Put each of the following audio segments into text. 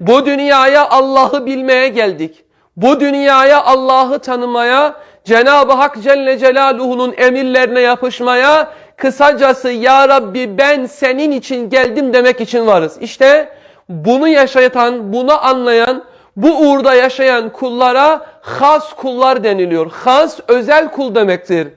Bu dünyaya Allah'ı bilmeye geldik. Bu dünyaya Allah'ı tanımaya, Cenab-ı Hak Celle Celaluhu'nun emirlerine yapışmaya, kısacası Ya Rabbi ben senin için geldim demek için varız. İşte bunu yaşatan, bunu anlayan, bu uğurda yaşayan kullara has kullar deniliyor. Has, özel kul demektir.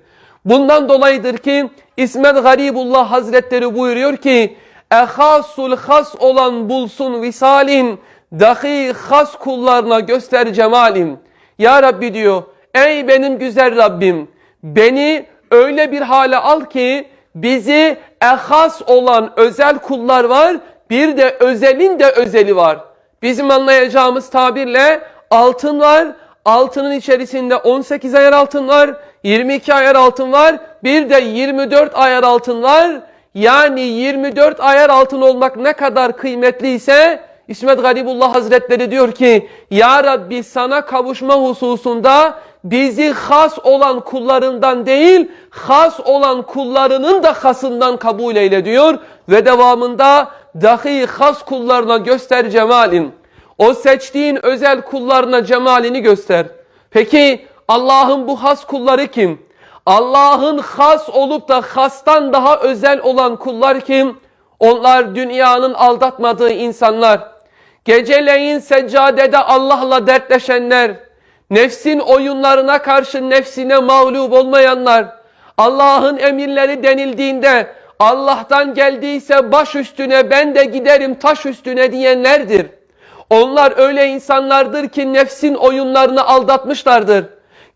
Bundan dolayıdır ki İsmet Garibullah Hazretleri buyuruyor ki Ehasul has olan bulsun visalin dahi has kullarına göster cemalim. Ya Rabbi diyor ey benim güzel Rabbim beni öyle bir hale al ki bizi ehas olan özel kullar var bir de özelin de özeli var. Bizim anlayacağımız tabirle altın var. Altının içerisinde 18 ayar altın var. 22 ayar altın var. Bir de 24 ayar altın var. Yani 24 ayar altın olmak ne kadar kıymetliyse İsmet Garibullah Hazretleri diyor ki Ya Rabbi sana kavuşma hususunda bizi has olan kullarından değil has olan kullarının da hasından kabul eyle diyor ve devamında dahi has kullarına göster cemalin. O seçtiğin özel kullarına cemalini göster. Peki Allah'ın bu has kulları kim? Allah'ın has olup da hastan daha özel olan kullar kim? Onlar dünyanın aldatmadığı insanlar. Geceleyin seccadede Allah'la dertleşenler. Nefsin oyunlarına karşı nefsine mağlup olmayanlar. Allah'ın emirleri denildiğinde Allah'tan geldiyse baş üstüne ben de giderim taş üstüne diyenlerdir. Onlar öyle insanlardır ki nefsin oyunlarını aldatmışlardır.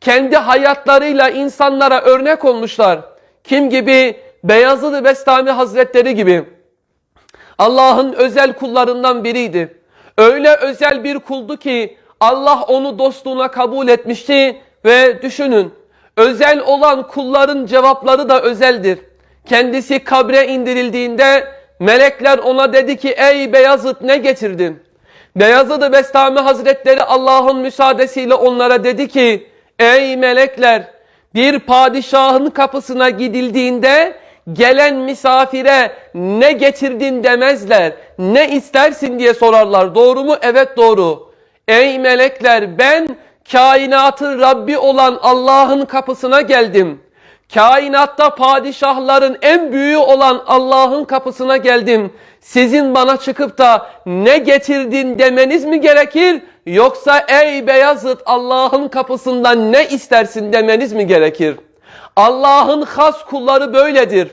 Kendi hayatlarıyla insanlara örnek olmuşlar. Kim gibi? Beyazıt Bestami Hazretleri gibi. Allah'ın özel kullarından biriydi. Öyle özel bir kuldu ki Allah onu dostluğuna kabul etmişti ve düşünün özel olan kulların cevapları da özeldir. Kendisi kabre indirildiğinde melekler ona dedi ki ey Beyazıt ne getirdin? Beyazıt Bestami Hazretleri Allah'ın müsaadesiyle onlara dedi ki ey melekler bir padişahın kapısına gidildiğinde gelen misafire ne getirdin demezler. Ne istersin diye sorarlar. Doğru mu? Evet doğru. Ey melekler ben kainatın Rabbi olan Allah'ın kapısına geldim. Kainatta padişahların en büyüğü olan Allah'ın kapısına geldim. Sizin bana çıkıp da ne getirdin demeniz mi gerekir? Yoksa ey Beyazıt Allah'ın kapısından ne istersin demeniz mi gerekir? Allah'ın has kulları böyledir.